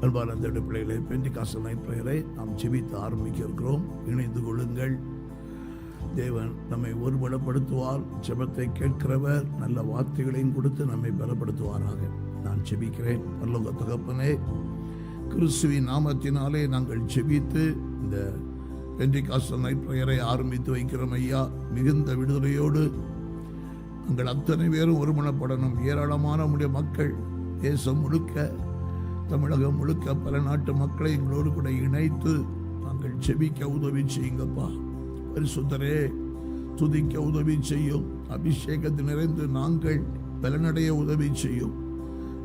அன்பான அந்த பிள்ளைகளை பெண்டி காசல் நைட் பெயரை நாம் ஜெபித்து ஆரம்பிக்க இருக்கிறோம். இணைந்து கொள்ளுங்கள். தேவன் நம்மை ஒருபலப்படுத்துவார் ஜெபத்தை கேட்கிறவர் நல்ல வார்த்தைகளையும் கொடுத்து நம்மை பலப்படுத்துவாராக. நான் ஜெபிக்கிறேன். பல்லோக தகப்பனே கிறிஸ்துவின் நாமத்தினாலே நாங்கள் ஜெபித்து இந்த பெண்டிகாஸ்டல் நைட் பெயரை ஆரம்பித்து வைக்கிறோம் ஐயா. மிகுந்த விடுதலையோடு நாங்கள் அத்தனை பேரும் ஒருமனப்படணும். ஏராளமான நம்முடைய மக்கள் தேசம் முழுக்க தமிழகம் முழுக்க பல நாட்டு மக்களை எங்களோடு கூட இணைத்து நாங்கள் செபிக்க உதவி செய்யுங்கப்பா பரிசுத்தரே துதிக்க உதவி செய்யும் அபிஷேகத்தில் நிறைந்து நாங்கள் பலனடைய உதவி செய்யும்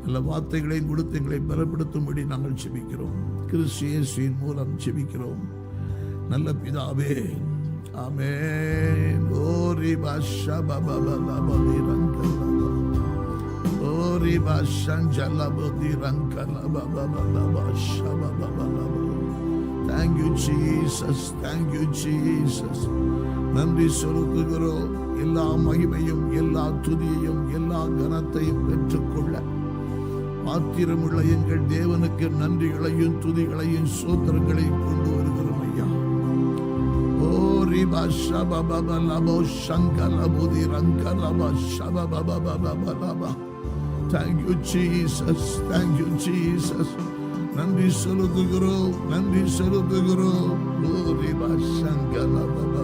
நல்ல வார்த்தைகளையும் கொடுத்து எங்களை பலப்படுத்தும்படி நாங்கள் செபிக்கிறோம் கிறிஸ்தியின் மூலம் செபிக்கிறோம் நல்ல பிதாவே அமே ஓரி பாஷா பாபா பாபா பாபி ரங்கலா ஓரி பாஷாஞ்சலா போதி ரங்கலா பாபா பாபா பாஷா பாபா Baba Thank you, Jesus. Thank you, Jesus. நன்றி செலுத்துகிறோம். எல்லா மகிமையும் எல்லா துதியையும் எல்லா கனத்தையும் பெற்றுக்கொள்ள. பாத்திரமுள்ள எங்கள் தேவனுக்கு நன்றிகளையும் துதிகளையும் சோத்திரங்களையும் கொண்டு வருகிறோம் ஐயா. ஓ ரிபா ஷபா பபா லபோ சங்கல புதி ரங்கலபா ஷபா பபா பபா பலபா thank you Jesus thank you Jesus நன்றி செலுத்துகிறோம் நன்றி செலுத்துகிறோம் ஓ ரிபா சங்கல பபா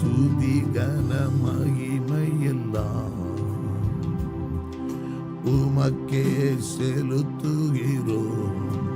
துதி கன மகிமை எல்லாம் உமக்கே செலுத்துகிறோம்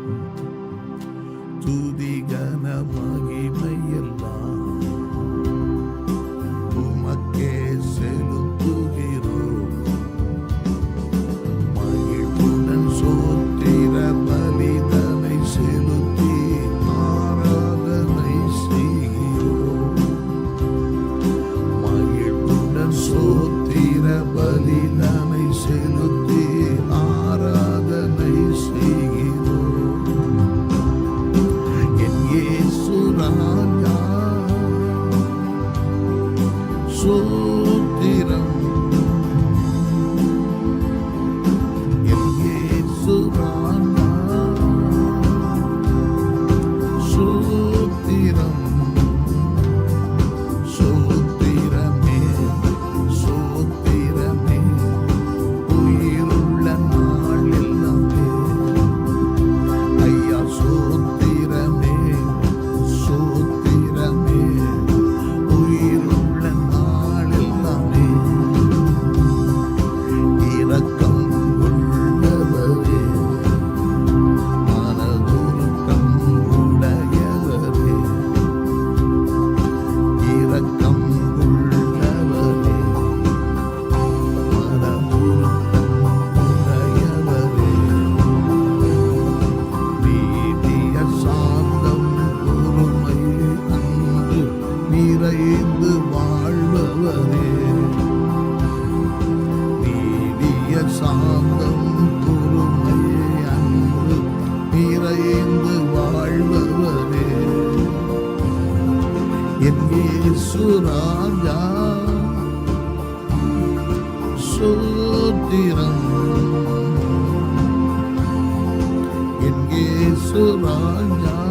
இயேசு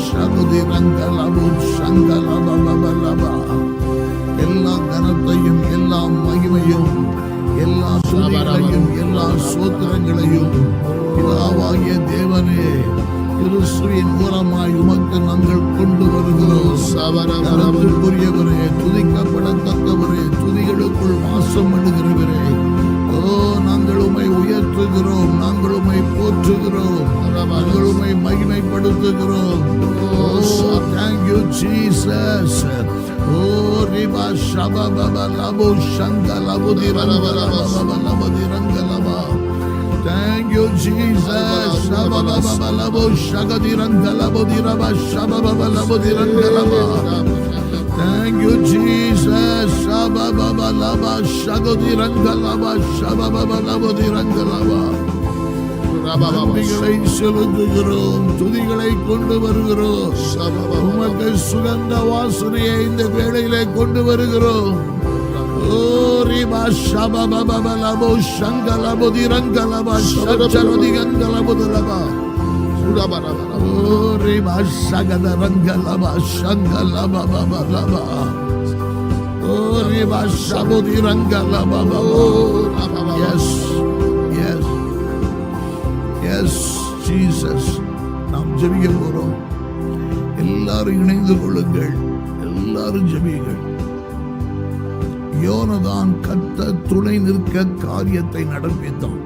Riba Shabudi Rangalabu எல்லா கனத்தையும் எல்லா மகிமையும் எல்லா துதிகளையும் எல்லா சோத்திரங்களையும் பிதாவாகிய தேவனே கிறிஸ்துவின் மூலமாய் உமக்கு நாங்கள் கொண்டு வருகிறோம் கனத்திற்குரியவரே துதிக்கப்படத்தக்கவரே துதிகளுக்குள் வாசம் பண்ணுகிறவரே ஓ நாங்கள் உமை உயர்த்துகிறோம் நாங்கள் உமை போற்றுகிறோம் நாங்கள் உமை மகிமைப்படுத்துகிறோம் Shaba Baba Labo Shanda Labo Dirangalaba. Thank you, Jesus. Shaba Baba Labo Shagadirangalabo Diraba Shaba Baba Labo Dirangalaba. Thank you, Jesus. Shaba Baba Laba Shagadirangalaba Shaba Baba Labo Dirangalaba. நன்றிகளை செலுத்துகிறோம். துதிகளை கொண்டு வருகிறோம். உமக்கு சுகந்த வாசனையை இந்த வேளையிலே கொண்டு வருகிறோம். ஓரிபா எஸ் ஜீசஸ் நாம் ஜெபிக்க போறோம். எல்லாரும் இணைந்து கொள்ளுங்கள். எல்லாரும் ஜெபியுங்கள். யோனதான் கத்த துணை நிற்க காரியத்தை நடப்பித்தான்.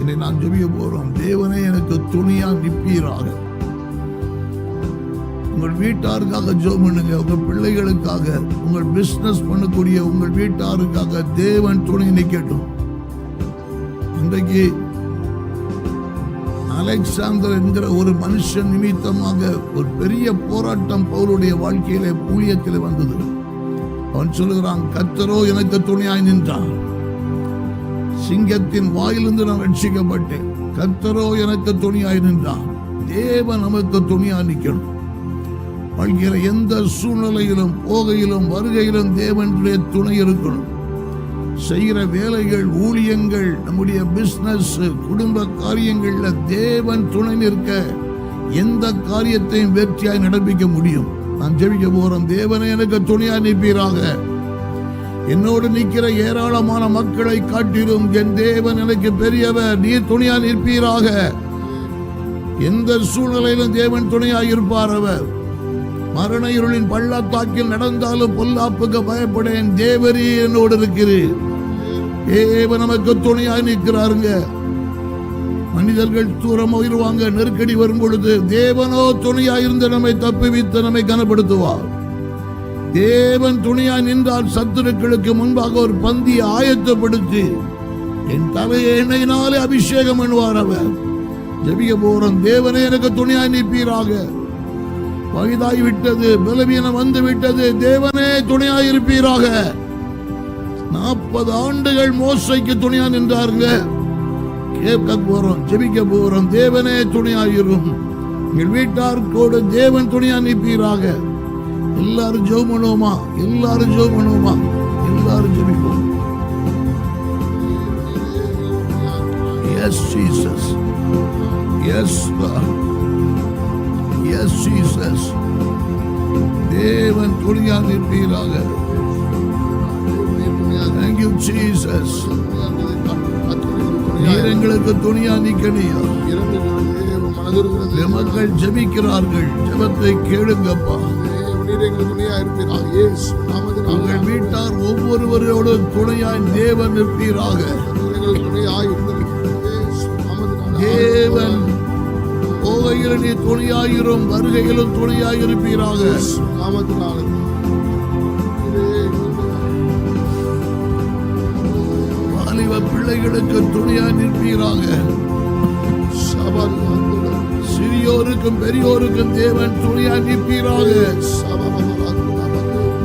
இதை நான் ஜெபிக்க போறோம். தேவனே எனக்கு துணியா நிற்பீராக. உங்கள் வீட்டாருக்காக ஜெபம் பண்ணுங்க. உங்க பிள்ளைகளுக்காக உங்கள் பிசினஸ் பண்ணக்கூடிய உங்கள் வீட்டாருக்காக தேவன் துணை நிற்கட்டும். இன்றைக்கு அலெக்சாந்தர் என்கிற ஒரு மனுஷன் நிமித்தமாக ஒரு பெரிய போராட்டம் பவுலுடைய வாழ்க்கையிலே ஊழியத்தில் வந்தது. அவன் சொல்லுகிறான் கத்தரோ எனக்கு துணையாய் நின்றான் சிங்கத்தின் வாயிலிருந்து நான் ரட்சிக்கப்பட்டேன். கத்தரோ எனக்கு துணியாய் நின்றான் தேவன் நமக்கு துணையாய் நிற்கணும். வாழ்கிற எந்த சூழ்நிலையிலும் போகையிலும் வருகையிலும் தேவனுடைய துணை இருக்கணும். செய்கிற வேலைகள் ஊழியங்கள் நம்முடைய பிஸ்னஸ் குடும்ப காரியங்கள்ல தேவன் துணை நிற்க எந்த காரியத்தையும் வெற்றியாய் நடப்பிக்க முடியும். நான் ஜெபிக்க போறேன். தேவனை எனக்கு துணையா நிற்பீராக. என்னோடு நிற்கிற ஏராளமான மக்களை காட்டிலும் என் தேவன் எனக்கு பெரியவர். நீ துணையா நிற்பீராக. எந்த சூழ்நிலையிலும் தேவன் துணையா இருப்பார் அவர். மரண இருளின் பள்ளத்தாக்கில் நடந்தாலும் பொல்லாப்புக்கு பயப்படேன். தேவரே என்னோடு இருக்கிறேன் தேவ நமக்கு துணையாக நிற்கிறாருங்க. மனிதர்கள் தூரம் உயிர்வாங்க நெருக்கடி வரும் பொழுது தேவனோ துணியாக இருந்து நம்மை தப்புவித்து நம்மை கனப்படுத்துவார். தேவன் துணியா நின்றால் சத்துருக்களுக்கு முன்பாக ஒரு பந்தியை ஆயத்தப்படுத்தி என் தலையை எண்ணெயினாலே அபிஷேகம் பண்ணுவார் அவர். ஜெபிக்க போறோம். தேவனே எனக்கு துணையா நிற்பீராக. வயதாகி விட்டது பலவீனம் வந்து விட்டது தேவனே துணையாக இருப்பீராக நாற்பது ஆண்டுகள் மோசைக்கு துணையா நின்றாருங்க. கேட்க போறோம் ஜெபிக்க போறோம். தேவனே துணையாயிரும். எங்கள் வீட்டார்கோடு தேவன் துணையா நிற்பீராக. எல்லாரும் ஜோ பண்ணுவோமா எல்லாரும் ஜோ பண்ணுவோமா எல்லாரும் ஜெபிப்போம். Yes Jesus yes yes Jesus தேவன் துணியாக இருப்பீராக தேங்க்யூ ஜீசஸ் நீர் எங்களுக்கு துணியா நிக்கணியா மக்கள் ஜெபிக்கிறார்கள். ஜபத்தை கேளுங்கப்பா. உங்கள் வீட்டார் ஒவ்வொருவரோடு துணையாய் தேவன் நிற்பீராக. தேவன் போகையில் நீ துணையாயிரும் வருகையிலும் துணையாயிருப்பீராக. வாலிப பிள்ளைகளுக்கு துணையாய் நிற்பீராக. சிறியோருக்கும் பெரியோருக்கும் தேவன் துணையாய் நிற்பீராக.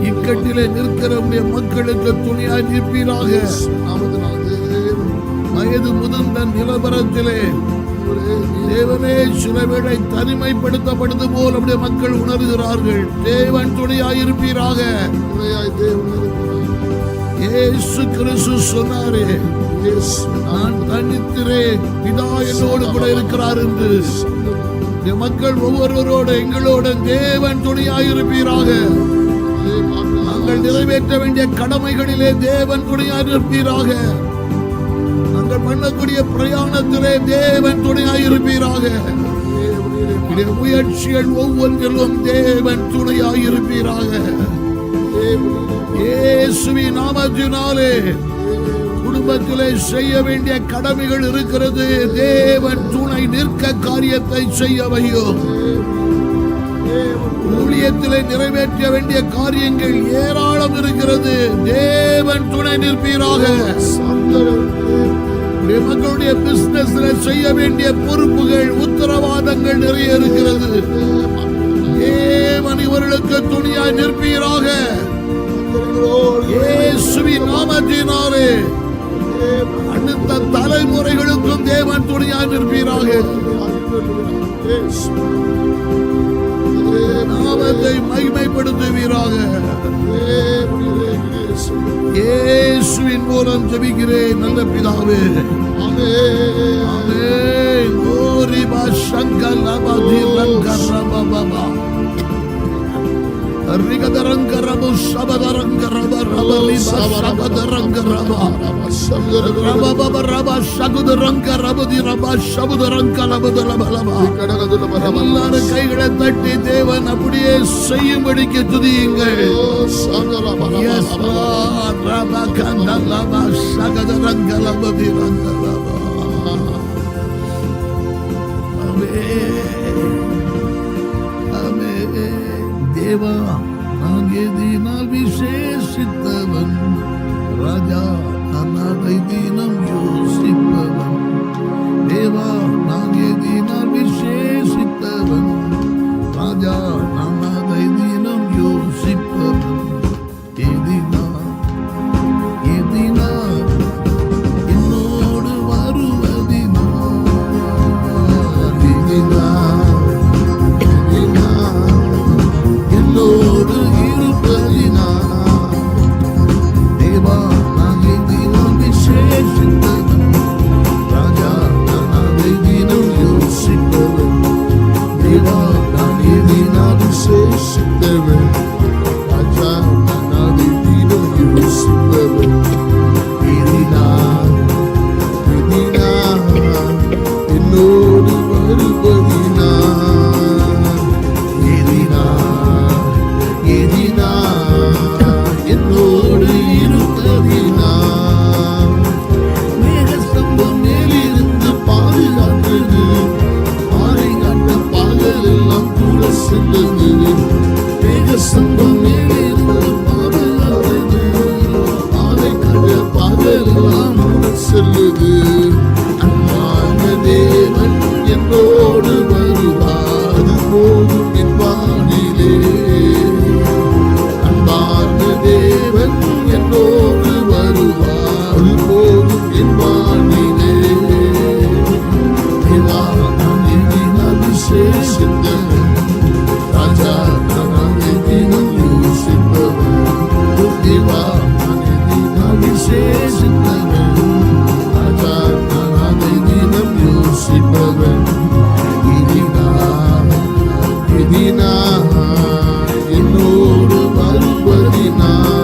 இக்கட்டிலே நிற்கிறவருடைய மக்களுக்கு துணையாய் நிற்பீராக. வயது முதிர்ந்த நிலவரத்திலே. தேவனே சில வேளை தனிமைப்படுத்தப்படுது போல் அப்படியே மக்கள் உணர்கிறார்கள். தேவன் துணையாயிருப்பீராக. இயேசு கிறிஸ்து சொன்னாரே நான் தனித்திரே பிதா என்னோடு கூட இருக்கிறார் என்று. மக்கள் ஒவ்வொருவரோட எங்களோட தேவன் துணையாயிருப்பீராக. நாங்கள் நிறைவேற்ற வேண்டிய கடமைகளிலே தேவன் துணையாயிருப்பீராக. நீங்கள் பண்ணக்கூடிய பிரயாணத்திலே தேவன் துணையாயிருப்பீராக நம்முடைய முயற்சிகள் ஒவ்வொன்றிலும் தேவன் துணையாயிருப்பீராக இயேசுவின் நாமத்தினாலே குடும்பத்திலே செய்ய வேண்டிய கடமைகள் இருக்கிறது. தேவன் துணை நிற்க காரியத்தை செய்ய வையும். ஊழியத்திலே நிறைவேற்ற வேண்டிய காரியங்கள் ஏராளம் இருக்கிறது. தேவன் துணை நிற்பீராக. உடைய பிசினஸ்ல செய்ய வேண்டிய பொறுப்புகள் உத்தரவாதங்கள் நிறைய இருக்கிறது. தேவன் இவர்களுக்கு துணியாய் நிற்பீராக. நாமத்தினாலே. அடுத்த தலைமுறைகளுக்கும் தேவன் துணியாய் நிற்பீராக. நாமத்தை மகிமைப்படுத்துவீராக. இயேசுவின் மூலம் ஜெபிக்கிறேன் நல்ல பிதாவே. ஆமென். ஓரி பா சங்கல் அபதி ரங்கரப பபா ரிகதரங்கரபு சபதரங்கரப எல்லாரும் கைகளை தட்டி தேவன் அப்படியே செய்யும்படிக்கு துதியுங்கள் சகல ரப கந்த லப சகத ரங்க லபதி ரங்க ரட்சித்தவன் ராஜா நான் அதை தினம் யோசி divina, y no lo va